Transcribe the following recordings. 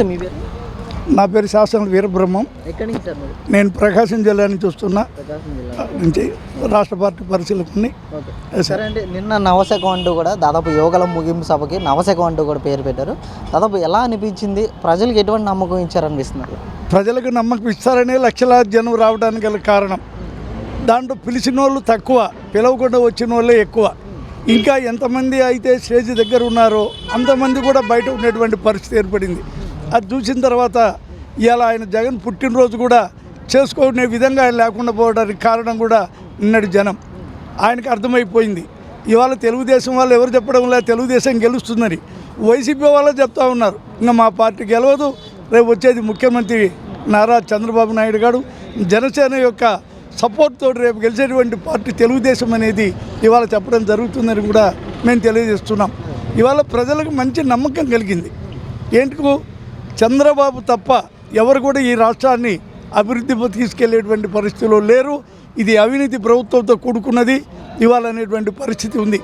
నమస్తే మీ పేరు? నా పేరు శాసన వీరబ్రహ్మం. ఎక్కడి నుంచి సార్ నేను ప్రకాశం జిల్లా నుంచి వస్తున్నా. నుంచి రాష్ట్ర పార్టీ పరిశీలకుని. సరే అంటే నిన్న నవశకం అంటూ కూడా దాదాపు యోగలం ముగింపు సభకి నవశకం అంటూ కూడా పేరు పెట్టారు. దాదాపు ఎలా అనిపించింది? ప్రజలకు ఎటువంటి నమ్మకం ఇచ్చారనిపిస్తున్నారు ప్రజలకు నమ్మకం ఇస్తారనే లక్షలాది జనం రావడానికి గల కారణం. దాంట్లో పిలిచిన వాళ్ళు తక్కువ పిలవకుండా వచ్చిన వాళ్ళే ఎక్కువ. ఇంకా ఎంతమంది అయితే స్టేజ్ దగ్గర ఉన్నారో అంతమంది కూడా బయట ఉన్నటువంటి పరిస్థితి ఏర్పడింది. అది చూసిన తర్వాత ఇవాళ ఆయన జగన్ పుట్టినరోజు కూడా చేసుకునే విధంగా ఆయన లేకుండా పోవడానికి కారణం కూడా నిన్నటి జనం. ఆయనకు అర్థమైపోయింది. ఇవాళ తెలుగుదేశం వాళ్ళు ఎవరు చెప్పడం లేదు తెలుగుదేశం గెలుస్తుందని. వైసీపీ వాళ్ళే చెప్తా ఉన్నారు. ఇంకా మా పార్టీ గెలవదు. రేపు వచ్చేది ముఖ్యమంత్రి నారా చంద్రబాబు నాయుడు గారు. జనసేన యొక్క సపోర్ట్ రేపు గెలిచేటువంటి పార్టీ తెలుగుదేశం అనేది ఇవాళ చెప్పడం జరుగుతుందని కూడా మేము తెలియజేస్తున్నాం. ఇవాళ ప్రజలకు మంచి నమ్మకం కలిగింది. ఏంటికు చంద్రబాబు తప్ప ఎవరు కూడా ఈ రాష్ట్రాన్ని అభివృద్ధి తీసుకెళ్ళేటువంటి పరిస్థితుల్లో లేరు. ఇది అవినీతి ప్రభుత్వంతో కూడుకున్నది. ఇవాళ అనేటువంటి పరిస్థితి ఉంది.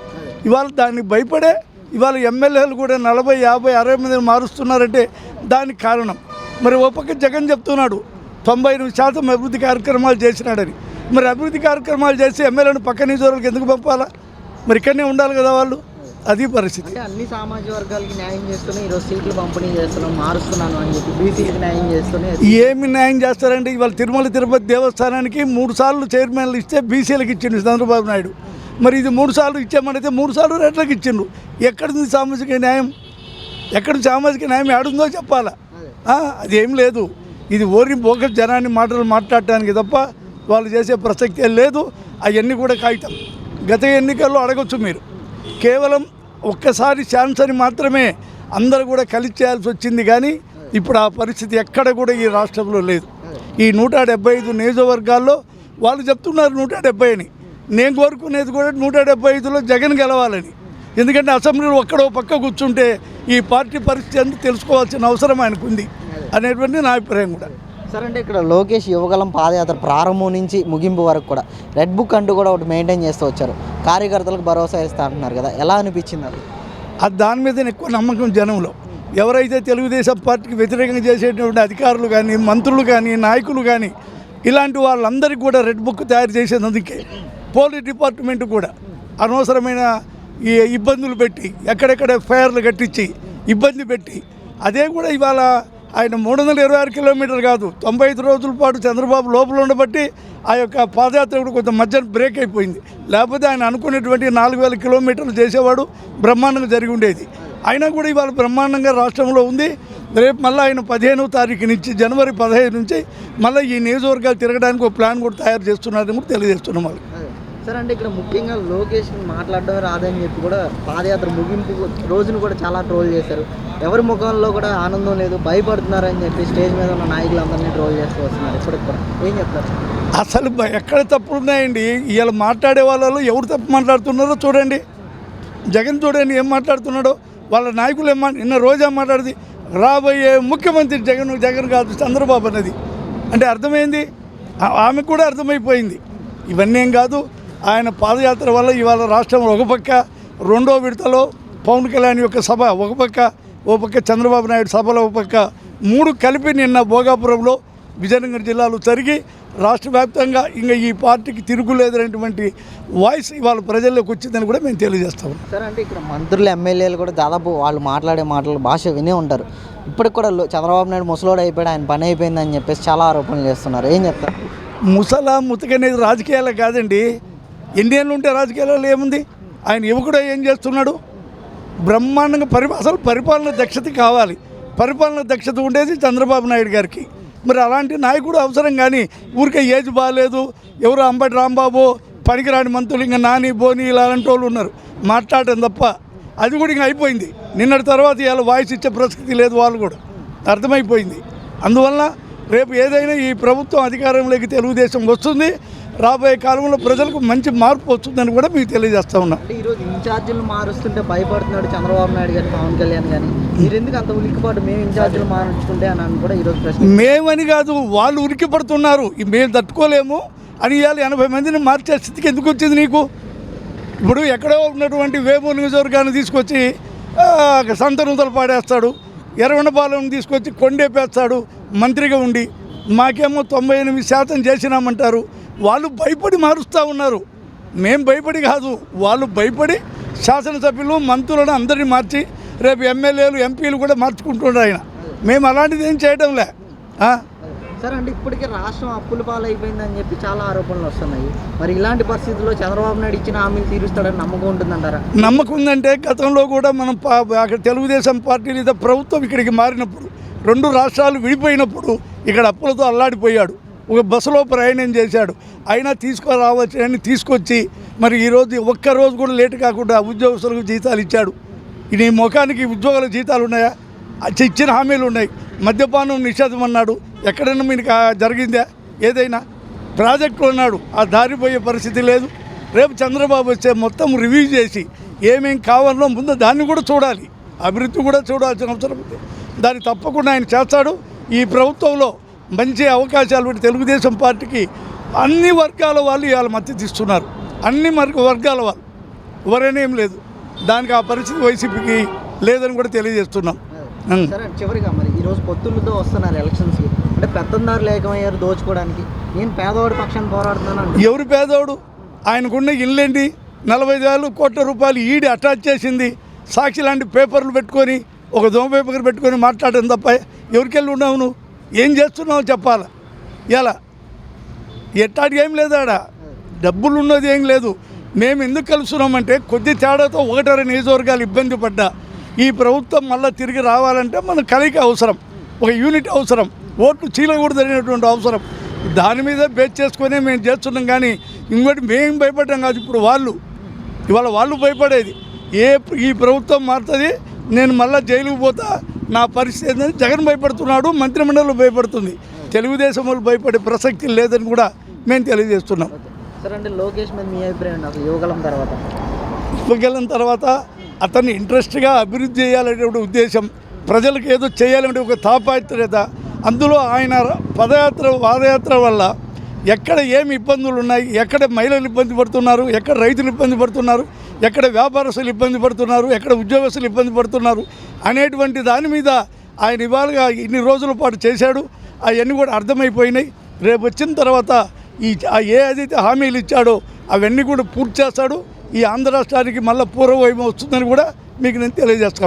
ఇవాళ దాన్ని భయపడే ఇవాళ ఎమ్మెల్యేలు కూడా నలభై యాభై అరవై మందిని మారుస్తున్నారంటే దానికి కారణం. మరి ఓ పక్క జగన్ చెప్తున్నాడు తొంభై ఎనిమిది శాతం అభివృద్ధి కార్యక్రమాలు చేసినాడని. మరి అభివృద్ధి కార్యక్రమాలు చేసి ఎమ్మెల్యేను పక్క నియోజకవర్గాలకు ఎందుకు పంపాలా? మరి ఇక్కడనే ఉండాలి కదా వాళ్ళు. అది పరిస్థితి. అన్ని సామాజిక వర్గాలకి న్యాయం చేస్తూనే ఈరోజు సీట్లు పంపిణీ చేస్తున్నాం మారుస్తున్నాను అని చెప్పి బీసీలకు న్యాయం చేస్తూనే ఏమి న్యాయం చేస్తారంటే ఇవాళ తిరుమల తిరుపతి దేవస్థానానికి మూడు సార్లు చైర్మన్లు ఇస్తే బీసీలకు ఇచ్చిండు చంద్రబాబు నాయుడు. మరి ఇది మూడు సార్లు ఇచ్చామనైతే మూడు సార్లు రెట్లకు ఇచ్చిండు. ఎక్కడుంది సామాజిక న్యాయం? ఎక్కడ సామాజిక న్యాయం ఏడుందో చెప్పాలా? అదేం. లేదు. ఇది ఓరి బోక జనాన్ని మాటలు మాట్లాడటానికి తప్ప వాళ్ళు చేసే ప్రసక్తే లేదు. అవన్నీ కూడా కాగితం. గత ఎన్నికల్లో అడగొచ్చు మీరు. కేవలం ఒక్కసారి ఛాన్స్ అని మాత్రమే అందరూ కూడా కలిసి చేయాల్సి వచ్చింది కానీ ఇప్పుడు ఆ పరిస్థితి ఎక్కడ కూడా ఈ రాష్ట్రంలో లేదు. ఈ నూట డెబ్బై ఐదు నియోజకవర్గాల్లో వాళ్ళు చెప్తున్నారు నూట డెబ్బై అని నేను కోరుకునేది కూడా నూట డెబ్బై ఐదులో జగన్ గెలవాలని. ఎందుకంటే అసెంబ్లీలో ఒక్కడో పక్క కూర్చుంటే ఈ పార్టీ పరిస్థితి అంతా తెలుసుకోవాల్సిన అవసరం ఆయనకుంది అనేటువంటి నా అభిప్రాయం కూడా. సరే అంటే ఇక్కడ లోకేష్ యువగలం పాదయాత్ర ప్రారంభం నుంచి ముగింపు వరకు కూడా రెడ్ బుక్ అంటూ కూడా ఒకటి మెయింటైన్ చేస్తూ వచ్చారు. కార్యకర్తలకు భరోసా ఇస్తా అంటున్నారు కదా ఎలా అనిపించింది అది? అది దాని మీద ఎక్కువ నమ్మకం జనంలో. ఎవరైతే తెలుగుదేశం పార్టీకి వ్యతిరేకంగా చేసేటువంటి అధికారులు కానీ మంత్రులు కానీ నాయకులు కానీ ఇలాంటి వాళ్ళందరికీ కూడా రెడ్ బుక్ తయారు చేసేందుకే పోలీస్ డిపార్ట్మెంట్ కూడా అనవసరమైన ఈ ఇబ్బందులు పెట్టి ఎక్కడెక్కడ ఫైర్లు కట్టించి ఇబ్బంది పెట్టి అదే కూడా ఇవాళ ఆయన మూడు వందల ఇరవై ఆరు కిలోమీటర్లు కాదు తొంభై ఐదు రోజుల పాటు చంద్రబాబు లోపల ఉండబట్టి ఆ యొక్క పాదయాత్ర కూడా కొంచెం మధ్య బ్రేక్ అయిపోయింది. లేకపోతే ఆయన అనుకునేటువంటి నాలుగు వేల కిలోమీటర్లు చేసేవాడు బ్రహ్మాండంగా జరిగి ఉండేది. అయినా కూడా ఇవాళ బ్రహ్మాండంగా రాష్ట్రంలో ఉంది. రేపు మళ్ళీ ఆయన పదిహేనవ తారీఖు నుంచి జనవరి పదహైదు నుంచి మళ్ళీ ఈ నియోజకవర్గాలు తిరగడానికి ఒక ప్లాన్ కూడా తయారు చేస్తున్నారని కూడా తెలియజేస్తున్నాం వాళ్ళు సరే అంటే ఇక్కడ ముఖ్యంగా లోకేష్ మాట్లాడడం రాదని చెప్పి కూడా పాదయాత్ర ముగింపు రోజును కూడా చాలా ట్రోల్ చేశారు. ఎవరి ముఖంలో కూడా ఆనందం లేదు భయపడుతున్నారని చెప్పి స్టేజ్ మీద ఉన్న నాయకులందరినీ ట్రోల్ చేస్తూ వస్తున్నారు ఇప్పటికి కూడా. ఏం చెప్తారు? అసలు ఎక్కడ తప్పులు ఉన్నాయండి? ఇవాళ మాట్లాడే వాళ్ళు ఎవరు తప్పు మాట్లాడుతున్నారో చూడండి. జగన్ చూడండి ఏం మాట్లాడుతున్నాడో వాళ్ళ నాయకులు ఏం నిన్న రోజా మాట్లాడింది రాబోయే ముఖ్యమంత్రి జగన్ జగన్ కాదు చంద్రబాబు అన్నది. అంటే అర్థమైంది? ఆమెకు కూడా అర్థమైపోయింది. ఇవన్నీ ఏం కాదు ఆయన పాదయాత్ర వల్ల ఇవాళ రాష్ట్రంలో ఒక పక్క రెండో విడతలో పవన్ కళ్యాణ్ యొక్క సభ ఒక పక్క ఓ పక్క చంద్రబాబు నాయుడు సభలో ఒక పక్క మూడు కలిపి నిన్న భోగాపురంలో విజయనగరం జిల్లాలో జరిగి రాష్ట్ర వ్యాప్తంగా ఇంకా ఈ పార్టీకి తిరుగులేదనేటువంటి వాయిస్ ఇవాళ ప్రజల్లోకి వచ్చిందని కూడా మేము తెలియజేస్తాం సరే అంటే ఇక్కడ మంత్రులు ఎమ్మెల్యేలు కూడా దాదాపు వాళ్ళు మాట్లాడే మాటలు భాష వినే ఉంటారు. ఇప్పటికి కూడా చంద్రబాబు నాయుడు ముసలోడు అయిపోయాడు ఆయన పని అయిపోయింది అని చెప్పేసి చాలా ఆరోపణలు చేస్తున్నారు. ఏం చెప్తారు? ముసలా ముతకనేది రాజకీయాలే కాదండి. ఎన్ని ఏళ్ళు ఉంటే రాజకీయాలలో ఏముంది? ఆయన యువకుడు ఏం చేస్తున్నాడు? బ్రహ్మాండంగా పరి అసలు పరిపాలన దక్షత కావాలి. పరిపాలన దక్షత ఉండేది చంద్రబాబు నాయుడు గారికి. మరి అలాంటి నాయకుడు అవసరం కానీ ఊరికే ఏజ్ బాగాలేదు ఎవరు అంబటి రాంబాబు పనికిరాని మంత్రులు ఇంకా నాని బోని ఇలాంటి వాళ్ళు ఉన్నారు. మాట్లాడటం తప్ప అది కూడా ఇంకా అయిపోయింది. నిన్నటి తర్వాత ఇవాళ వాయిస్ ఇచ్చే ప్రసక్తి లేదు వాళ్ళు కూడా. అర్థమైపోయింది. అందువల్ల రేపు ఏదైనా ఈ ప్రభుత్వం అధికారంలోకి తెలుగుదేశం వస్తుంది రాబోయే కాలంలో ప్రజలకు మంచి మార్పు వస్తుందని కూడా మీకు తెలియజేస్తా ఉన్నాం. ఈరోజు ఇన్ఛార్జీలు మారుస్తుంటే భయపడుతున్నాడు చంద్రబాబు నాయుడు గారి పవన్ కళ్యాణ్ కానీ మీరు ఎందుకు అంత ఉలిక్కిపాటు మేము ఇన్ఛార్జీలు మారుస్తుంటే అని కూడా ఈరోజు ప్రశ్న. మేమని కాదు వాళ్ళు ఉరికి పడుతున్నారు మేము తట్టుకోలేము. అని ఇవాళ ఎనభై మందిని మార్చే స్థితికి ఎందుకు వచ్చింది నీకు? ఇప్పుడు ఎక్కడో ఉన్నటువంటి వేమూరు నియోజకవర్గాన్ని తీసుకొచ్చి సంతనూతలు పాడేస్తాడు. ఎర్రవనపాలెం తీసుకొచ్చి కొండేపేస్తాడు మంత్రిగా ఉండి మాకేమో తొంభై ఎనిమిది శాతం చేసినామంటారు. వాళ్ళు భయపడి మారుస్తూ ఉన్నారు. మేం భయపడి కాదు. వాళ్ళు భయపడి శాసనసభ్యులు మంత్రులను అందరినీ మార్చి రేపు ఎమ్మెల్యేలు ఎంపీలు కూడా మార్చుకుంటున్నారు ఆయన. మేము అలాంటిది ఏం చేయడంలే? సార్ అంటే ఇప్పటికే రాష్ట్రం అప్పుల పాలైపోయిందని చెప్పి చాలా ఆరోపణలు వస్తున్నాయి. మరి ఇలాంటి పరిస్థితుల్లో చంద్రబాబు నాయుడు ఇచ్చిన హామీలు తీరుస్తాడని నమ్మకం ఉంటుందంటారా? నమ్మకం ఉందంటే గతంలో కూడా మనం అక్కడ తెలుగుదేశం పార్టీ లేదా ప్రభుత్వం ఇక్కడికి మారినప్పుడు రెండు రాష్ట్రాలు విడిపోయినప్పుడు ఇక్కడ అప్పులతో అల్లాడిపోయాడు. ఒక బస్సులో ప్రయాణం చేశాడు. అయినా తీసుకురావచ్చని తీసుకొచ్చి మరి ఈరోజు ఒక్క రోజు కూడా లేటు కాకుండా ఉద్యోగస్తులకు జీతాలు ఇచ్చాడు. ఈ ముఖానికి ఉద్యోగాల జీతాలు ఉన్నాయా? అచ్చి- ఇచ్చిన హామీలు ఉన్నాయి. మద్యపానం నిషేధం అన్నాడు. ఎక్కడైనా మీకు జరిగిందా? ఏదైనా? ప్రాజెక్టులు అన్నాడు ఆ దారిపోయే పరిస్థితి లేదు. రేపు చంద్రబాబు వస్తే మొత్తం రివ్యూ చేసి ఏమేం కావాలో ముందు దాన్ని కూడా చూడాలి. అభివృద్ధి కూడా చూడాల్సిన అవసరం ఉంది. దాన్ని తప్పకుండా ఆయన చేస్తాడు. ఈ ప్రభుత్వంలో మంచి అవకాశాలు పెట్టి తెలుగుదేశం పార్టీకి అన్ని వర్గాల వాళ్ళు ఇవాళ మద్దతు ఇస్తున్నారు. అన్ని వర్గ వర్గాల వాళ్ళు. ఎవరైనా లేదు. దానికి ఆ పరిస్థితి వైసీపీకి లేదని కూడా తెలియజేస్తున్నాం. చివరిగా మరి ఈ రోజు పొత్తులతో వస్తున్నారు ఎలక్షన్స్కి అంటే పెత్తందారులు ఏకమయ్యారు దోచుకోవడానికి. నేను పేదవాడి పక్షాన్ని పోరాడుతున్నాను. ఎవరు పేదోడు? ఆయనకున్న ఇల్లేంటి? నలభై వేలు కోట్ల రూపాయలు ఈడి అటాచ్ చేసింది. సాక్షి లాంటి పేపర్లు పెట్టుకొని ఒక దొంగ పేపర్ పెట్టుకొని మాట్లాడడం తప్ప ఎవరికెళ్ళి ఉన్నావు నువ్వు? ఏం చేస్తున్నావు చెప్పాలి? ఎలా? ఎట్టాడికి ఏం లేదు ఆడ. డబ్బులు ఉన్నది ఏం లేదు. మేము ఎందుకు కలుస్తున్నామంటే కొద్ది తేడాతో ఒకటర నియోజకవర్గాలు ఇబ్బంది పడ్డా. ఈ ప్రభుత్వం మళ్ళీ తిరిగి రావాలంటే మన కలయిక అవసరం. ఒక యూనిట్ అవసరం. ఓట్లు చీలకూడదు అనేటువంటి అవసరం. దాని మీద బేస్ చేసుకొని మేము చేస్తున్నాం కానీ ఇంకోటి మేము భయపడ్డాం కాదు. ఇప్పుడు వాళ్ళు. ఇవాళ వాళ్ళు భయపడేది. ఏ ఈ ప్రభుత్వం మారుతుంది నేను మళ్ళీ జైలుకు పోతా నా పరిస్థితి ఏంటని జగన్ భయపడుతున్నాడు మంత్రిమండలి భయపడుతుంది. తెలుగుదేశం వాళ్ళు భయపడే ప్రసక్తి లేదని కూడా మేము తెలియజేస్తున్నాం. సరే అంటే లోకేష్ మీద మీ అభిప్రాయం అసలు యువగలం తర్వాత? వెళ్ళిన తర్వాత అతన్ని ఇంట్రెస్ట్గా అభివృద్ధి చేయాలనే ఉద్దేశం ప్రజలకు ఏదో చేయాలంటే ఒక తాపాత్రత అందులో ఆయన పదయాత్ర పాదయాత్ర వల్ల ఎక్కడ ఏమి ఇబ్బందులు ఉన్నాయి ఎక్కడ మహిళలు ఇబ్బంది పడుతున్నారు ఎక్కడ రైతులు ఇబ్బంది పడుతున్నారు ఎక్కడ వ్యాపారస్తులు ఇబ్బంది పడుతున్నారు ఎక్కడ ఉద్యోగస్తులు ఇబ్బంది పడుతున్నారు అనేటువంటి దాని మీద ఆయన ఇవాళగా ఇన్ని రోజుల పాటు చేశాడు. అవన్నీ కూడా అర్థమైపోయినాయి. రేపు వచ్చిన తర్వాత ఈ ఏ ఏదైతే హామీలు ఇచ్చాడో అవన్నీ కూడా పూర్తి చేస్తాడు. ఈ ఆంధ్ర రాష్ట్రానికి మళ్ళీ పూర్వవైభవం వస్తుందని కూడా మీకు నేను తెలియజేస్తాను.